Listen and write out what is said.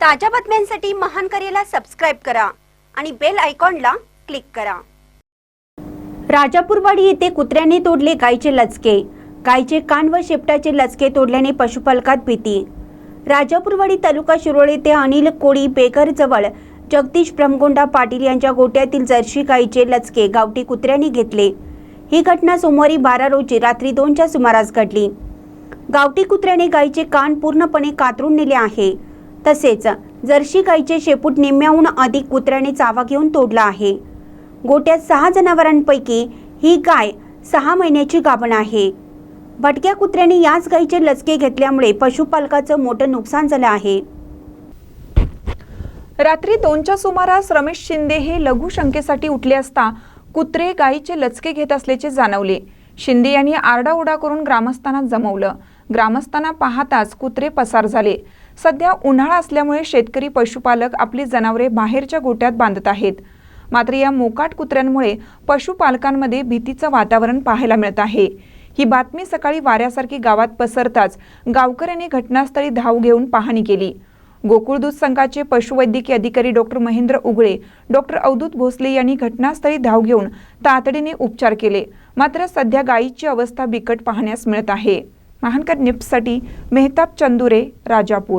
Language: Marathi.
ताज्या बातम्यांसाठी महान करेला सबस्क्राईब करा आणि बेल आयकॉनला क्लिक करा. राजापूरवाडी येथे कुत्र्याने तोडले गायीचे लचके. गायीचे कान व शेपटाचे लचके तोडल्याने पशुपालकात भीती. राजापूरवाडी तालुका शिरोळे ते अनिल कोळी बेकर जवळ जगदीश ब्रह्मगोंडा पाटील यांच्या गोट्यातील जर्शी गायीचे लचके गावठी कुत्र्याने घेतले. ही घटना सोमवारी बारा रोजी रात्री दोनच्या सुमारास घडली. गावठी कुत्र्याने गायीचे कान पूर्णपणे कातरून नेले आहे. तसेच जर्शी गायीचे शेपूट निम्म्याहून अधिक कुत्र्याने चावा घेऊन तोडला आहे. गोट्यात सहा जनावरांपैकी ही गाय सहा महिन्याची गाभण आहे. भटक्या कुत्र्याने याच गायीचे लचके घेतल्यामुळे पशुपालकाचं मोठं नुकसान झालं आहे. रात्री दोनच्या सुमारास रमेश शिंदे हे लघुशंकेसाठी उठले असता कुत्रे गायीचे लचके घेत असल्याचे जाणवले. शिंदे यांनी आरडाओरडा करून ग्रामस्थांना जमवलं. ग्रामस्थांना पाहताच कुत्रे पसार झाले. सध्या उन्हाळा असल्यामुळे शेतकरी पशुपालक आपली जनावरे बाहेरच्या गोट्यात बांधत आहेत. मात्र या मोकाट कुत्र्यांमुळे पशुपालकांमध्ये भीतीचं वातावरण पाहायला मिळत आहे. ही बातमी सकाळी वाऱ्यासारखी गावात पसरताच गावकऱ्यांनी घटनास्थळी धाव घेऊन पाहणी केली. गोकुळ दूध संघाचे पशुवैद्यकीय अधिकारी डॉक्टर महेंद्र उगळे डॉक्टर अवधूत भोसले यांनी घटनास्थळी धाव घेऊन तातडीने उपचार केले. मात्र सध्या गायीची अवस्था बिकट पाहण्यास मिळत आहे. महानकर निप्ससाठी मेहताब चंदुरे राजापूर.